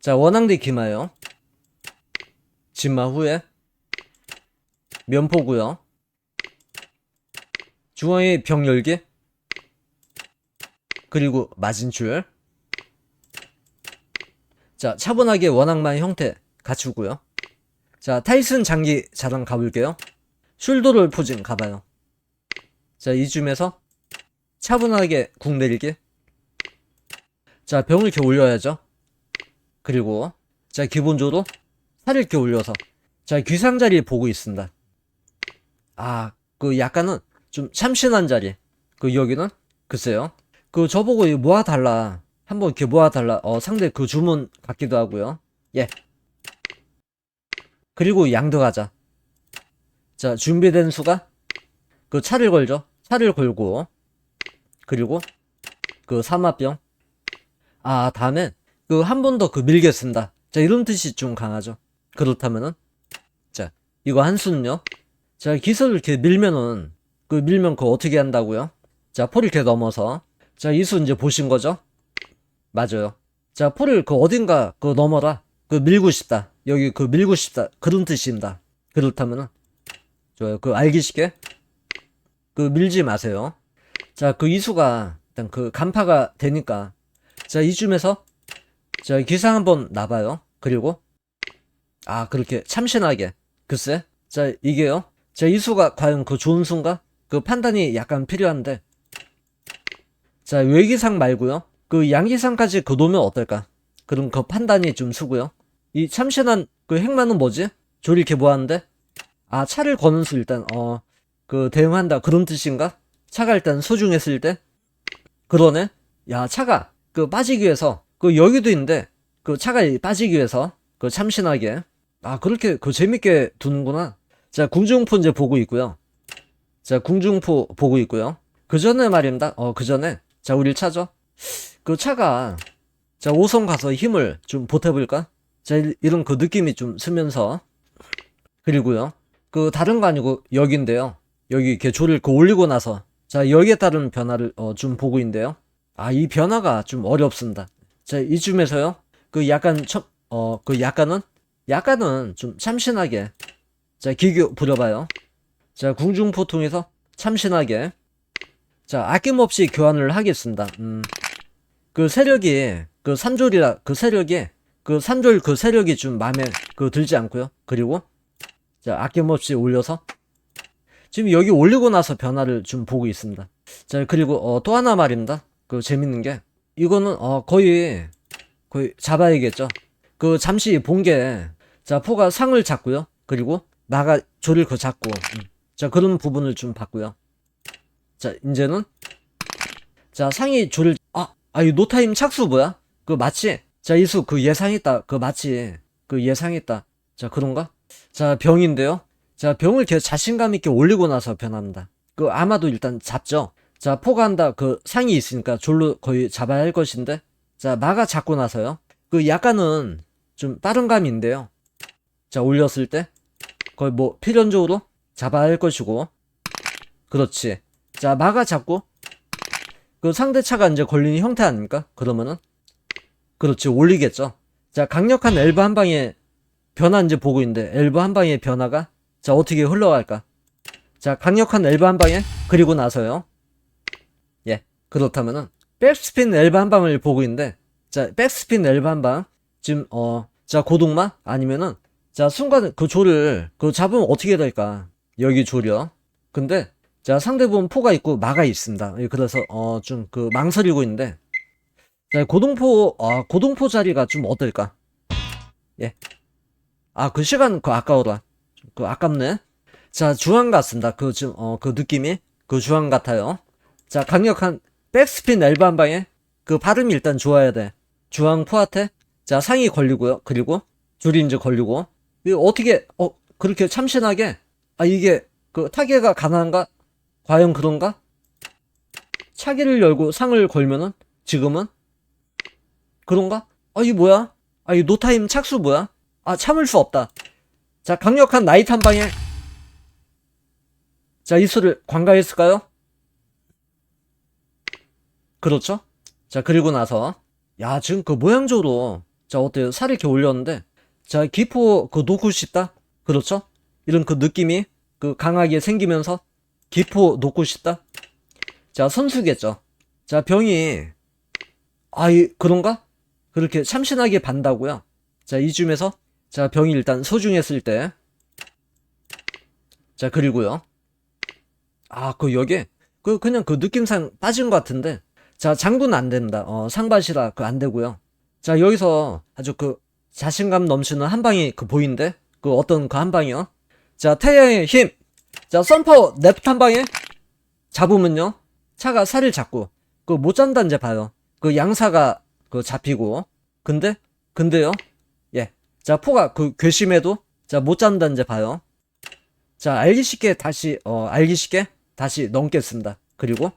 자, 원앙대 기마요. 진마 후에 면포고요. 중앙에 병 열기. 그리고 맞은줄. 자, 차분하게 원앙만 형태 갖추고요. 자, 타이슨 장기 자랑 가볼게요. 숄더를 포징 가봐요. 자, 이쯤에서 차분하게 궁 내리기. 자, 병을 이렇게 올려야죠. 그리고 자, 기본적으로 살을 이렇게 올려서 자, 귀상 자리 보고 있습니다. 아, 그 약간은 좀 참신한 자리. 그 여기는 글쎄요. 그 저보고 모아 달라. 한번 이렇게 모아 달라. 어, 상대 그 주문 같기도 하고요. 예. 그리고 양도 가자. 자, 준비된 수가 그 차를 걸죠. 차를 걸고 그리고 그 사마병. 아, 다음에 그 한 번 더 그 밀겠습니다. 자, 이런 뜻이 좀 강하죠. 그렇다면은 자, 이거 한 수는요. 자, 기술을 이렇게 밀면은 그 밀면 그거 어떻게 한다고요? 자, 포를 이렇게 넘어서 자, 이 수 이제 보신 거죠? 맞아요. 자, 포를 그 어딘가 그 넘어라. 그 밀고 싶다. 여기 그 밀고 싶다. 그런 뜻입니다. 그렇다면은 좋아요. 그 알기 쉽게 그 밀지 마세요. 자, 그 이수가 일단 그 간파가 되니까 자, 이쯤에서 자, 기상 한번 나봐요. 그리고 아, 그렇게 참신하게 글쎄. 자, 이게요. 자, 이수가 과연 그 좋은 수인가? 그 판단이 약간 필요한데 자, 외기상 말고요. 그 양기상까지 그 놓으면 어떨까? 그럼 그 판단이 좀 수고요. 이 참신한 그 행마는 뭐지? 조리 뭐하는데? 아, 차를 거는 수 일단 어 그 대응한다 그런 뜻인가? 차가 일단 소중했을 때 그러네. 야, 차가 그 빠지기 위해서 그 여기도 있는데 그 차가 빠지기 위해서 그 참신하게 아 그렇게 그 재밌게 두는구나. 자, 궁중포 이제 보고 있고요. 자, 궁중포 보고 있고요. 그 전에 말입니다. 어, 그 전에 자, 우리를 차죠. 그 차가 자, 5선 가서 힘을 좀 보태볼까? 자, 이- 이런 그 느낌이 좀 쓰면서 그리고요. 그 다른 거 아니고 여기인데요. 여기 이렇게 조를 그 올리고 나서 자, 여기에 따른 변화를 어, 좀 보고 있는데요. 아, 이 변화가 좀 어렵습니다. 자, 이쯤에서요. 그 약간 첨, 어, 그 약간은 약간은 좀 참신하게 자, 기교 부려봐요. 자, 궁중포 통해서 참신하게 자, 아낌없이 교환을 하겠습니다. 음. 그 세력이 그 삼졸이라 그 세력이 그 삼졸 그 세력이 좀 마음에 그 들지 않고요. 그리고 자, 아낌없이 올려서 지금 여기 올리고 나서 변화를 좀 보고 있습니다. 자, 그리고 어, 또 하나 말입니다. 그 재밌는 게 이거는 어, 거의 거의 잡아야겠죠. 그 잠시 본 게 자, 포가 상을 잡고요. 그리고 나가 조를 그 잡고 음. 자, 그런 부분을 좀 봤고요. 자, 이제는 자, 상이 조를 아, 아, 이 노타임 착수 뭐야? 그 마치 자, 이수 그 예상했다. 그 마치 그 예상했다. 자, 그런가? 자, 병인데요. 자, 병을 이렇게 자신감 있게 올리고 나서 변합니다. 그 아마도 일단 잡죠. 자, 포가한다. 그 상이 있으니까 졸로 거의 잡아야 할 것인데. 자, 마가 잡고 나서요. 그 약간은 좀 빠른 감인데요. 자, 올렸을 때 거의 뭐 필연적으로 잡아야 할 것이고. 그렇지. 자, 마가 잡고 그 상대차가 이제 걸리는 형태 아닙니까? 그러면은 그렇지 올리겠죠. 자, 강력한 엘브 한 방에 변화 이제 보고 있는데 엘브 한 방의 변화가 자 어떻게 흘러갈까? 자, 강력한 엘브 한 방에 그리고 나서요. 예, 그렇다면은 백스핀 엘브 한 방을 보고 있는데 자, 백스핀 엘브 한방 지금 어, 자 고동마 아니면은 자 순간 그 조를 그 잡으면 어떻게 될까? 여기 조려. 근데 자 상대분 포가 있고 마가 있습니다. 예, 그래서 어 좀 그 망설이고 있는데 자 고동포 아 고동포 자리가 좀 어떨까? 예. 아 그 시간 그 아까워라. 그 아깝네. 자 중앙 같습니다. 그 지금 어그 느낌이 그 중앙 같아요. 자 강력한 백스핀 엘브 한 방에 그 발음이 일단 좋아야 돼. 중앙 포한테 자 상이 걸리고요. 그리고 줄이 이제 걸리고 이거 어떻게 어 그렇게 참신하게 아 이게 그 타겟가 가능한가? 과연 그런가? 차기를 열고 상을 걸면은 지금은 그런가? 아 이 뭐야? 아 이 노타임 착수 뭐야? 아 참을 수 없다. 자 강력한 나이트 한 방에 자 이수를 관가했을까요? 그렇죠? 자 그리고 나서 야 지금 그 모양적으로 자, 어때요? 살을 이렇게 올렸는데, 자, 기포 그 놓고 싶다? 그렇죠? 이런 그 느낌이 그 강하게 생기면서 기포 놓고 싶다? 자, 선수겠죠. 자, 병이, 아, 이, 그런가? 그렇게 참신하게 반다고요. 자, 이쯤에서, 자, 병이 일단 소중했을 때, 자, 그리고요. 아, 그, 여기, 그, 그냥 그 느낌상 빠진 것 같은데, 자, 장군 안 됩니다. 어, 상밭이라 그 안 되고요. 자, 여기서 아주 그 자신감 넘치는 한 방이 그 보이는데, 그 어떤 그 한 방이요. 자, 태양의 힘! 자, 썬파워 랩트 한 방에 잡으면요. 차가 살을 잡고, 그 못 잔다 이제 봐요. 그 양사가 그 잡히고, 근데, 근데요. 예. 자, 포가 그 괘씸해도, 자, 못 잔다 이제 봐요. 자, 알기 쉽게 다시, 어, 알기 쉽게 다시 넘겠습니다. 그리고, 예.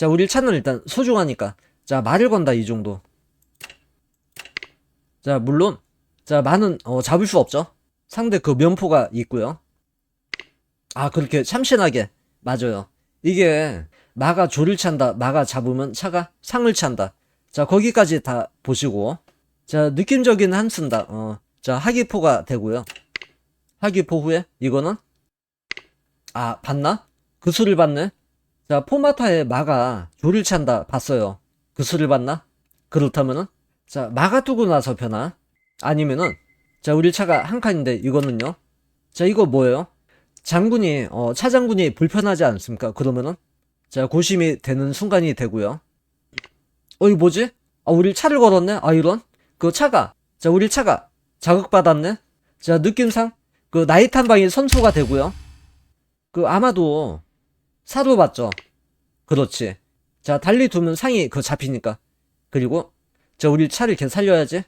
자, 우리 차는 일단 소중하니까. 자, 말을 건다, 이 정도. 자, 물론, 자, 많은, 어, 잡을 수 없죠. 상대 그 면포가 있고요. 아, 그렇게 참신하게. 맞아요. 이게, 마가 조를 찬다, 마가 잡으면 차가 상을 찬다. 자, 거기까지 다 보시고. 자, 느낌적인 한 쓴다. 어, 자, 하기포가 되고요. 하기포 후에, 이거는, 아, 봤나? 그 수를 봤네? 자, 포마타에 마가 조를 찬다 봤어요. 그 수를 봤나? 그렇다면은 자, 마가 두고 나서 변화 아니면은 자, 우리 차가 한 칸인데 이거는요. 자, 이거 뭐예요? 장군이 어, 차 장군이 불편하지 않습니까? 그러면은 자, 고심이 되는 순간이 되고요. 어, 이 뭐지? 아, 우리 차를 걸었네. 아, 이런. 그 차가 자, 우리 차가 자극받았네. 자, 느낌상 그 나이트 한 방이 선수가 되고요. 그 아마도 사도 봤죠. 그렇지. 자, 달리 두면 상이 그 잡히니까. 그리고, 자, 우리 차를 이렇게 살려야지.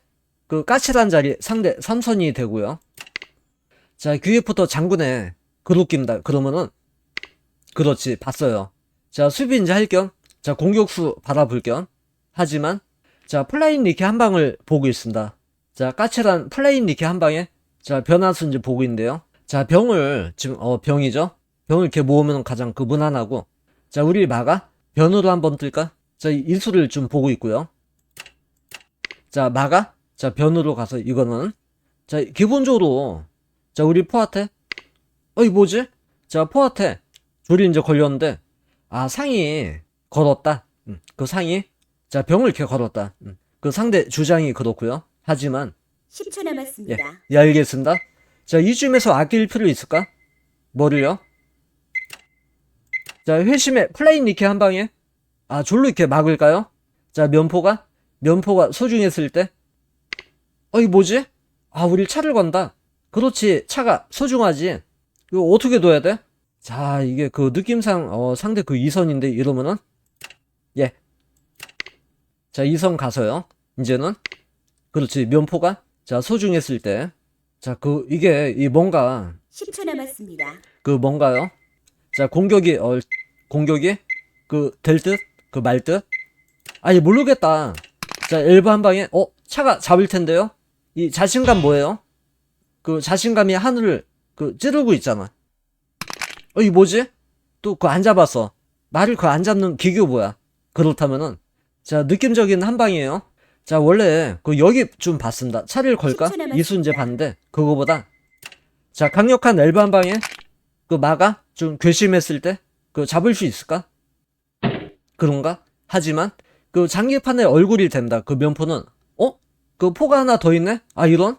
그 까칠한 자리 상대 삼선이 되고요. 자, QF부터 장군에 그룹깁니다. 그러면은, 그렇지. 봤어요. 자, 수비 이제 할 겸, 자, 공격수 바라볼 겸. 하지만, 자, 플라인 리키 한 방을 보고 있습니다. 자, 까칠한 플라인 리키 한 방에, 자, 변화수 이제 보고 있는데요. 자, 병을, 지금, 어, 병이죠? 병을 이렇게 모으면 가장 그 무난하고. 자 우리 마가 변으로 한번 뜰까? 자 일수를 좀 보고 있고요. 자 마가 자 변으로 가서 이거는. 자 기본적으로 자 우리 포한테. 어이 뭐지? 자 포한테. 조리 이제 걸렸는데. 아 상이 걸었다. 음, 그 상이. 자 병을 이렇게 걸었다. 음, 그 상대 주장이 그렇고요. 하지만. 10초 남았습니다. 예 알겠습니다? 자 이쯤에서 아낄 필요 있을까? 뭐를요? 자, 회심의 플레인 니케 한 방에 아, 졸로 이렇게 막을까요? 자, 면포가 면포가 소중했을 때 어이 뭐지? 아, 우리 차를 건다. 그렇지. 차가 소중하지. 이거 어떻게 둬야 돼? 자, 이게 그 느낌상 어, 상대 그 2선인데 이러면은 예. 자, 2선 가서요. 이제는 그렇지. 면포가 자, 소중했을 때 자, 그 이게 이 뭔가 10초 남았습니다. 그 뭔가요? 자 공격이 어 공격이 그 될 듯? 그 말 듯? 아니 모르겠다. 자 엘브 한 방에 어 차가 잡을 텐데요? 이 자신감 뭐예요? 그 자신감이 하늘을 그 찌르고 있잖아. 어이 뭐지? 또 그 안 잡았어. 말을 그 안 잡는 기교 뭐야? 그렇다면은 자 느낌적인 한 방이에요. 자 원래 그 여기 좀 봤습니다. 차를 걸까? 10초 남았습니다. 이순재 봤는데 그거보다 자 강력한 엘브 한 방에 그 마가 좀 괘씸했을 때 그 잡을 수 있을까? 그런가? 하지만 그 장기판의 얼굴이 된다. 그 면포는 어? 그 포가 하나 더 있네? 아 이런?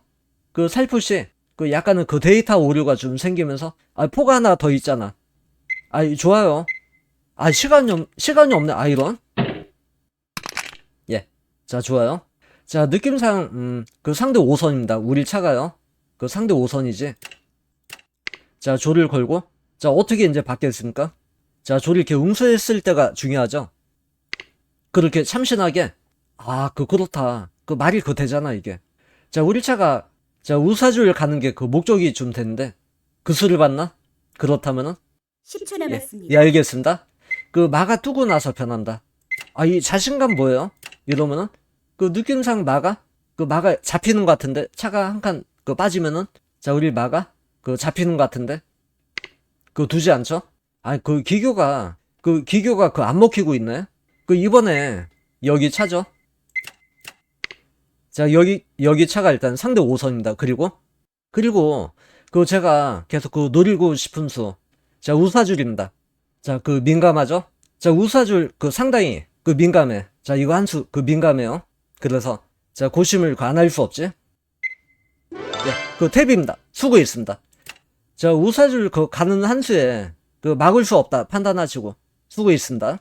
그 살포시 그 약간은 그 데이터 오류가 좀 생기면서 아 포가 하나 더 있잖아. 아 좋아요. 아 시간이 없 시간이 없네. 아 이런? 예. 자 좋아요. 자 느낌상 음 그 상대 5선입니다. 우리 차가요. 그 상대 5선이지. 자, 조를 걸고, 자, 어떻게 이제 바뀌었습니까? 자, 조를 이렇게 응수했을 때가 중요하죠? 그렇게 참신하게, 아, 그, 그렇다. 그 말이 그 되잖아, 이게. 자, 우리 차가, 자, 우사줄 가는 게 그 목적이 좀 되는데, 그 수를 봤나? 그렇다면은, 10초 예, 남았습니다. 예, 알겠습니다. 그 마가 뜨고 나서 변한다. 아, 이 자신감 뭐예요? 이러면은, 그 느낌상 마가, 그 마가 잡히는 것 같은데, 차가 한 칸, 그 빠지면은, 자, 우리 마가, 그 잡히는 것 같은데, 그 두지 않죠? 아니, 그 기교가, 그 기교가 그 안 먹히고 있네? 그 이번에, 여기 차죠? 자, 여기, 여기 차가 일단 상대 5선입니다. 그리고, 그리고, 그 제가 계속 그 노리고 싶은 수. 자, 우사줄입니다. 자, 그 민감하죠? 자, 우사줄 그 상당히 그 민감해. 자, 이거 한 수 그 민감해요. 그래서, 자, 고심을 그안할 수 없지? 예, 그 탭입니다. 수고 있습니다. 자, 우사줄 그 가는 한 수에 그 막을 수 없다 판단하시고 수고 있습니다.